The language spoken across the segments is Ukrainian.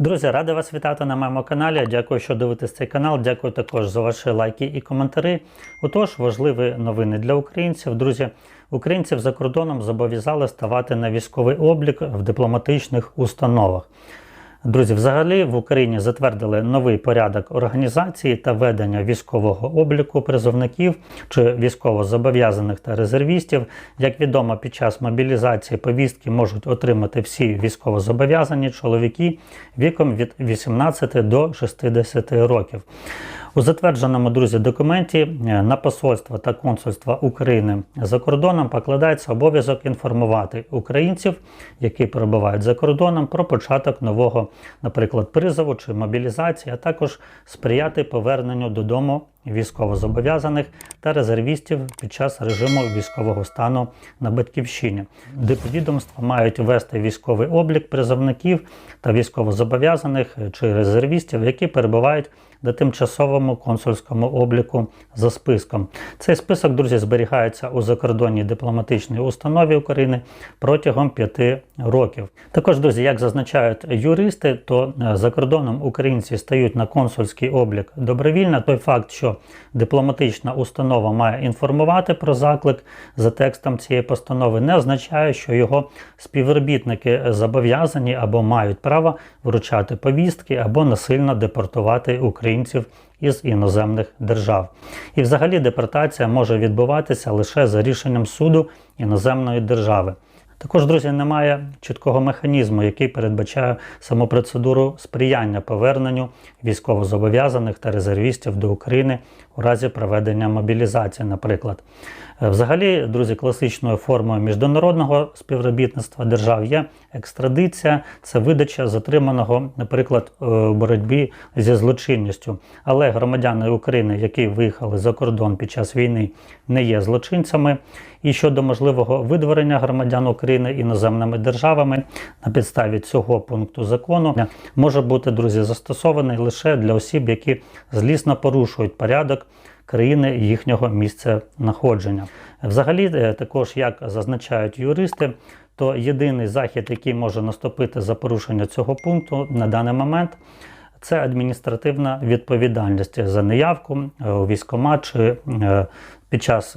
Друзі, радий вас вітати на моєму каналі. Дякую, що дивитесь цей канал. Дякую також за ваші лайки і коментарі. Отож, важливі новини для українців. Друзі, українців за кордоном зобов'язали ставати на військовий облік в дипломатичних установах. Друзі, взагалі в Україні затвердили новий порядок організації та ведення військового обліку призовників чи військовозобов'язаних та резервістів. Як відомо, під час мобілізації повістки можуть отримати всі військовозобов'язані чоловіки віком від 18 до 60 років. У затвердженому друзі документі е, на посольство та консульство України за кордоном покладається обов'язок інформувати українців, які перебувають за кордоном, про початок нового, наприклад, призову чи мобілізації, а також сприяти поверненню додому військовозобов'язаних та резервістів під час режиму військового стану на батьківщині. Дипвідомства мають вести військовий облік призовників та військовозобов'язаних чи резервістів, які перебувають на тимчасовому консульському обліку за списком. Цей список, друзі, зберігається у закордонній дипломатичній установі України протягом п'яти років. Також, друзі, як зазначають юристи, то за кордоном українці стають на консульський облік добровільно. Той факт, що дипломатична установа має інформувати про заклик за текстом цієї постанови, не означає, що його співробітники зобов'язані або мають право вручати повістки або насильно депортувати українців із іноземних держав. І взагалі депортація може відбуватися лише за рішенням суду іноземної держави. Також, друзі, немає чіткого механізму, який передбачає саму процедуру сприяння поверненню військовозобов'язаних та резервістів до України у разі проведення мобілізації, наприклад. Е, Взагалі, друзі, класичною формою міжнародного співробітництва держав є екстрадиція, це видача затриманого, наприклад, е, у боротьбі зі злочинністю. Але громадяни України, які виїхали за кордон під час війни, не є злочинцями. І щодо можливого видворення громадян України іноземними державами на підставі цього пункту закону може бути, друзі, застосований лише для осіб, які злісно порушують порядок країни їхнього місця знаходження. Взагалі, е, також як зазначають юристи, то єдиний захід, який може наступити за порушення цього пункту на даний момент. Це адміністративна відповідальність за неявку е, у військкомат чи е, під час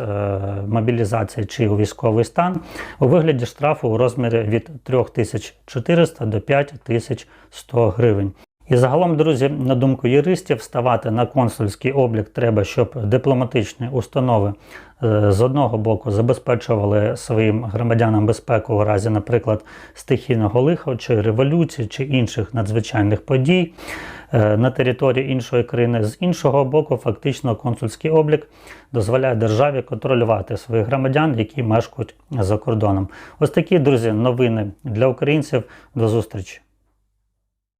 мобілізації чи у військовий стан у вигляді штрафу у розмірі від 3400 до 5100 гривень. І загалом, друзі, на думку юристів, ставати на консульський облік треба, щоб дипломатичні установи е, з одного боку забезпечували своїм громадянам безпеку у разі, наприклад, стихійного лиха чи революції чи інших надзвичайних подій е, на території іншої країни. З іншого боку, фактично консульський облік дозволяє державі контролювати своїх громадян, які мешкають за кордоном. Ось такі друзі новини для українців. До зустрічі.